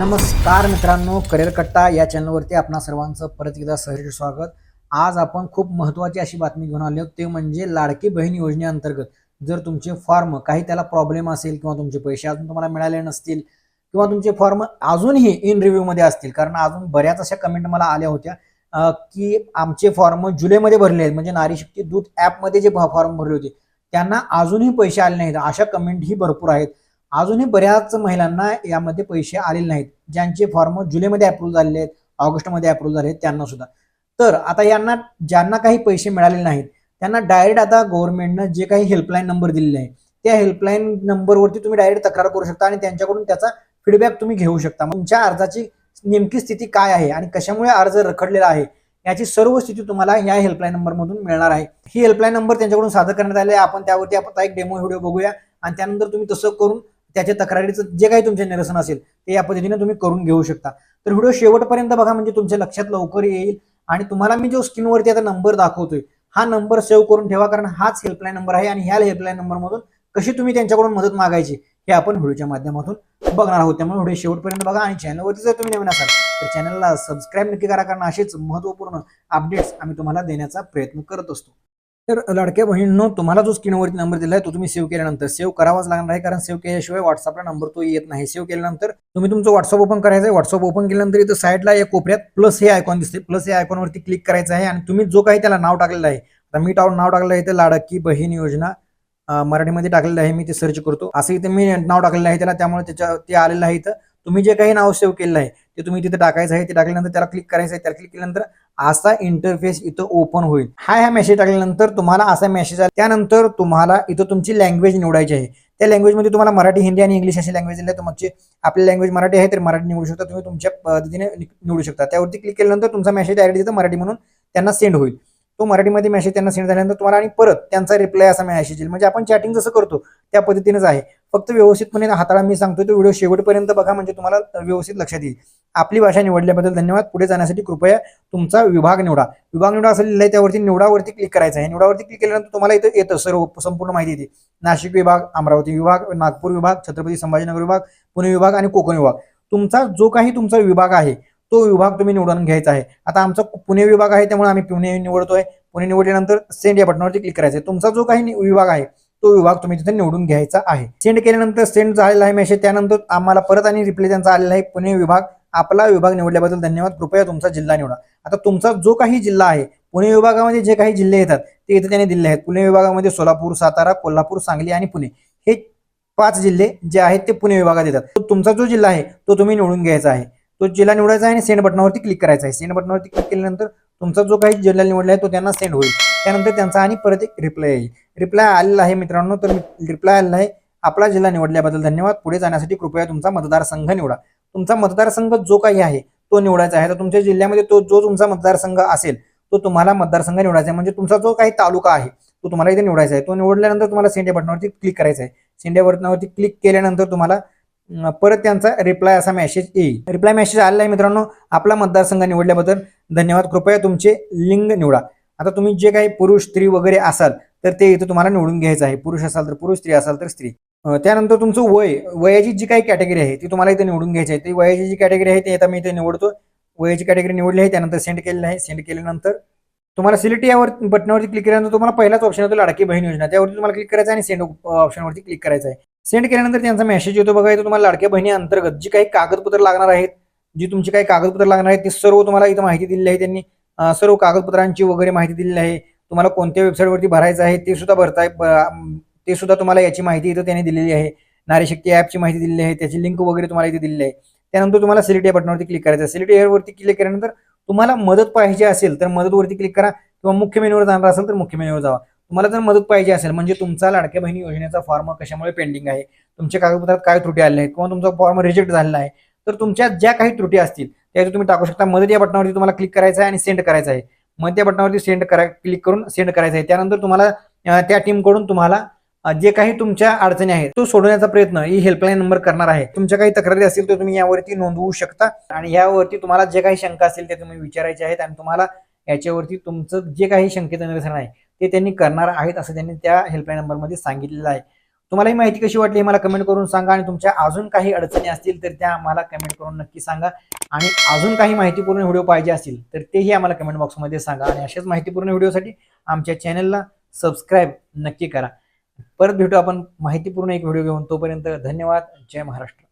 नमस्कार मित्रांनो करिअर कट्टा या चॅनलवरती आपणा सर्वांचं परत एकदा सहज स्वागत. आज आपण खूप महत्त्वाची अशी बातमी घेऊन आलो ते म्हणजे लाडकी बहीण योजनेअंतर्गत जर तुमचे फॉर्म काही त्याला प्रॉब्लेम असेल किंवा तुमचे पैसे अजून तुम्हाला मिळाले नसतील किंवा तुमचे फॉर्म अजूनही इन रिव्ह्यूमध्ये असतील कारण अजून बऱ्याच अशा कमेंट मला आल्या होत्या की आमचे फॉर्म जुलैमध्ये भरले आहेत. म्हणजे नारी शक्ती दूत ॲपमध्ये जे फॉर्म भरले होते त्यांना अजूनही पैसे आले नाहीत. अशा कमेंटही भरपूर आहेत. अजूनही बऱ्याच महिलांना यामध्ये पैसे आलेले नाहीत. ज्यांचे फॉर्म जुलैमध्ये अप्रूव्ह झालेले आहेत ऑगस्टमध्ये अप्रूव्ह झाले आहेत त्यांना सुद्धा. तर आता यांना ज्यांना काही पैसे मिळालेले नाहीत त्यांना डायरेक्ट आता गव्हर्नमेंटनं जे काही हेल्पलाईन नंबर दिलेले आहे त्या हेल्पलाईन नंबरवरती तुम्ही डायरेक्ट तक्रार करू शकता आणि त्यांच्याकडून त्याचा फीडबॅक तुम्ही घेऊ शकता. तुमच्या अर्जाची नेमकी स्थिती काय आहे आणि कशामुळे अर्ज रखडलेला आहे याची सर्व स्थिती तुम्हाला या हेल्पलाईन नंबरमधून मिळणार आहे. ही हेल्पलाईन नंबर त्यांच्याकडून सादर करण्यात आले आपण त्यावरती आपण आता एक डेमो व्हिडिओ बघूया आणि त्यानंतर तुम्ही तसं करून त्याच्या तक्रारीचं जे काही तुमचे निरसन असेल ते या पद्धतीने तुम्ही करून घेऊ शकता. तर व्हिडिओ शेवटपर्यंत बघा म्हणजे तुमच्या लक्षात लवकर येईल. आणि तुम्हाला मी जो स्क्रीनवरती आता नंबर दाखवतोय हा नंबर सेव्ह करून ठेवा कारण हाच हेल्पलाईन नंबर आहे आणि ह्या हेल्पलाईन नंबरमधून कशी तुम्ही त्यांच्याकडून मदत मागायची हे आपण व्हिडिओच्या माध्यमातून बघणार आहोत. त्यामुळे व्हिडिओ शेवटपर्यंत बघा आणि चॅनलवरती जर तुम्ही नवीन असाल तर चॅनलला सबस्क्राईब नक्की करा कारण असेच महत्त्वपूर्ण अपडेट्स आम्ही तुम्हाला देण्याचा प्रयत्न करत असतो. तर लाडक्या बहिणींनो तुम्हाला जो स्क्रीनवरती नंबर दिला आहे तो तुम्ही सेव्ह केल्यानंतर सेव्ह करावाच लागणार आहे. कारण सेव्ह केल्याशिवाय व्हॉट्सअपला नंबर तो येत नाही. सेव्ह केल्यानंतर तुम्ही तुमचं व्हॉट्सअप ओपन करायचं आहे. व्हॉट्सअप ओपन केल्यानंतर इथं साईडला एक कोपऱ्यात प्लस हे आयकॉन दिसते प्लस हे आयकॉनवरती क्लिक करायचं आहे. आणि तुम्ही जो काही त्याला नाव टाकलेलं आहे आता मी टावर नाव टाकलेलं आहे ते लाडकी बहीण योजना मराठीमध्ये टाकलेलं आहे. मी ते सर्च करतो. असं इथे मी नाव टाकलेलं आहे त्याला. त्यामुळे त्याच्या ते आलेलं आहे इथं. तुम्ही जे काही नाव सेव्ह केलेलं आहे ते तुम्ही तिथे टाकायचं आहे. ते टाकल्यानंतर त्याला क्लिक करायचं आहे. त्याला क्लिक केल्यानंतर असा इंटरफेस इथं ओपन होईल. हा ह्या मेसेज टाकल्यानंतर तुम्हाला असा मेसेज आला. त्यानंतर तुम्हाला इथं तुमची लँग्वेज निवडायची आहे. त्या लँग्वेजमध्ये तुम्हाला मराठी हिंदी आणि इंग्लिश अशी लँग्वेज दिली आहे तुमची आपली लँग्वेज मराठी आहे तर मराठी निवडू शकता. तुम्ही तुमच्या पद्धतीने निवडू शकता. त्यावरती क्लिक केल्यानंतर तुमचा मेसेज डायरेक्ट तिथं मराठी म्हणून त्यांना सेंड होईल. तो मराठीमध्ये मेसेज त्यांना सेंड झाल्यानंतर तुम्हाला आणि परत त्यांचा रिप्लाय असा मेसेज येईल. म्हणजे आपण चॅटिंग जसं करतो त्या पद्धतीनेच आहे. फक्त व्यवस्थितपणे हाताळा मी सांगतोय तो व्हिडिओ शेवटपर्यंत बघा म्हणजे तुम्हाला व्यवस्थित लक्षात येईल. आपली भाषा निवडल्याबद्दल धन्यवाद. पुढे जाण्यासाठी कृपया तुमचा विभाग निवडा. विभाग निवडा असं लिहिलं आहे त्यावरती निवडावरती क्लिक करायचं आहे. निवडावरती क्लिक केल्यानंतर तुम्हाला इथं येतं सर्व संपूर्ण माहिती येते. नाशिक विभाग अमरावती विभाग नागपूर विभाग छत्रपती संभाजीनगर विभाग पुणे विभाग आणि कोकण विभाग. तुमचा जो काही तुमचा विभाग आहे तो विभाग तुम्ही निवडून घ्यायचा आहे. आता आमचा पुणे विभाग आहे त्यामुळे आम्ही पुणे निवडतोय. पुणे निवडल्यानंतर सेंड या बटनावरती क्लिक करायचं आहे. तुमचा जो काही नि- विभाग आहे तो विभाग तुम्ही तिथे निवडून घ्यायचा आहे. सेंड केल्यानंतर सेंड झालेला आहे मेसेज त्यानंतर आम्हाला परत आणि रिप्लाय त्यांचा आलेला आहे. पुणे विभाग आपला विभाग निवडल्याबद्दल धन्यवाद. कृपया तुमचा जिल्हा निवडा. आता तुमचा जो काही जिल्हा आहे पुणे विभागामध्ये जे काही जिल्हे येतात ते इथे त्यांनी दिले आहेत. पुणे विभागामध्ये सोलापूर सातारा कोल्हापूर सांगली आणि पुणे. हे पाच जिल्हे जे आहेत ते पुणे विभागात येतात. तुमचा जो जिल्हा आहे तो तुम्ही निवडून घ्यायचा आहे. तो जिल्हा निवडायचा आहे आणि सेंड बटनावरती क्लिक करायचा आहे. सेंड बटनावरती क्लिक केल्यानंतर तुमचा जो काही जिल्हा निवडला आहे तो त्यांना सेंड होईल. त्यानंतर त्यांचा आणि परत एक रिप्लाय येईल. रिप्लाय आलेला आहे मित्रांनो तर रिप्लाय आलेला आहे. आपला जिल्हा निवडल्याबद्दल धन्यवाद. पुढे जाण्यासाठी कृपया तुमचा मतदारसंघ निवडा. तुमचा मतदारसंघ जो काही आहे तो निवडायचा आहे. तर तुमच्या जिल्ह्यामध्ये तो जो तुमचा मतदारसंघ असेल तो तुम्हाला मतदारसंघ निवडायचा आहे. म्हणजे तुमचा जो काही तालुका आहे तो तुम्हाला इथे निवडायचा आहे. तो निवडल्यानंतर तुम्हाला सेंडे बटनावरती क्लिक करायचा आहे. सेंडे बटनावरती क्लिक केल्यानंतर तुम्हाला परत त्यांचा रिप्लाय असा मेसेज येईल. रिप्लाय मेसेज आलेला आहे मित्रांनो. आपला मतदारसंघ निवडल्याबद्दल धन्यवाद. कृपया तुमचे लिंग निवडा. आता तुम्ही जे काही पुरुष स्त्री वगैरे असाल तर ते इथं तुम्हाला निवडून घ्यायचं आहे. पुरुष असाल तर पुरुष स्त्री असाल तर स्त्री. त्यानंतर तुमचं वय. वयाची जी काही कॅटेगरी आहे ती तुम्हाला इथे निवडून घ्यायची आहे. ती वयाची जी कॅटेगरी आहे ती आता मी इथे निवडतो. वयाची कॅटेगरी निवडली आहे त्यानंतर सेंड केलेलं आहे. सेंड केल्यानंतर तुम्हाला सिलेक्ट यावर बटनावरती क्लिक केल्यानंतर तुम्हाला पहिलाच ऑप्शन येतो लाडकी बहीण योजना. त्यावरती तुम्हाला क्लिक करायचं आहे आणि सेंड ऑप्शनवरती क्लिक करायचं आहे. सेंड केल्यानंतर त्यांचा मेसेज येतो. बघा इथं तुम्हाला लाडक्या बहिणी अंतर्गत जी काही कागदपत्र लागणार आहेत जी तुमची काही कागदपत्र लागणार आहेत ती सर्व तुम्हाला इथं माहिती दिलेली आहे. त्यांनी सर्व कागदपत्रांची वगैरे माहिती दिलेली आहे. तुम्हाला कोणत्या वेबसाईटवरती भरायचं आहे ते सुद्धा भरताय. ते सुद्धा तुम्हाला याची माहिती इथं त्यांनी दिलेली आहे. नारीशक्ती ॲपची माहिती दिलेली आहे. त्याची लिंक वगैरे तुम्हाला इथे दिलेली आहे. त्यानंतर तुम्हाला सिलेक्ट या बटनावरती क्लिक करायचं आहे. सिलेक्ट यावरती क्लिक केल्यानंतर तुम्हाला मदत पाहिजे असेल तर मदतवरती क्लिक करा. किंवा मुख्य मेन्यूवर जाणार असेल तर मुख्य मेन्यूवर जावा. तुम्हाला जर मदत पाहिजे असेल म्हणजे तुमचा लाडक्या बहिणी योजनेचा फॉर्म कशामुळे पेंडिंग आहे? तुमच्या कागदपत्रात काय त्रुटी आल्या आहेत? किंवा तुमचा फॉर्म रिजेक्ट झालेला आहे? तर तुमच्या ज्या काही त्रुटी असतील त्या तुम्ही टाकू शकता. मदत या बटनावरती तुम्हाला क्लिक करायचं आहे आणि सेंड करायचं आहे. मग त्या बटनावरती सेंड करा क्लिक करून सेंड करायचं आहे. त्यानंतर तुम्हाला त्या टीमकडून तुम्हाला जे काही तुमच्या अडचणी आहेत तो सोडवण्याचा प्रयत्न ही हेल्पलाईन नंबर करणार आहे. तुमच्या काही तक्रारी असतील तर तुम्ही यावरती नोंदवू शकता. आणि यावरती तुम्हाला जे काही शंका असतील ते तुम्ही विचारायचे आहेत. आणि तुम्हाला याच्यावरती तुमचं जे काही शंकेचं निरसन आहे ते त्यांनी करणार आहेत असं त्यांनी त्या हेल्पलाईन नंबरमध्ये सांगितलेलं आहे. तुम्हाला ही माहिती कशी वाटली मला कमेंट करून सांगा आणि तुमच्या अजून काही अडचणी असतील तर त्या मला कमेंट करून नक्की सांगा. आणि अजून काही माहितीपूर्ण व्हिडिओ पाहिजे असतील तर तेही आम्हाला कमेंट बॉक्समध्ये सांगा आणि अशाच माहितीपूर्ण व्हिडिओसाठी आमच्या चॅनलला सबस्क्राईब नक्की करा. परत भेटू आपण माहितीपूर्ण एक व्हिडिओ घेऊन तोपर्यंत धन्यवाद. जय महाराष्ट्र.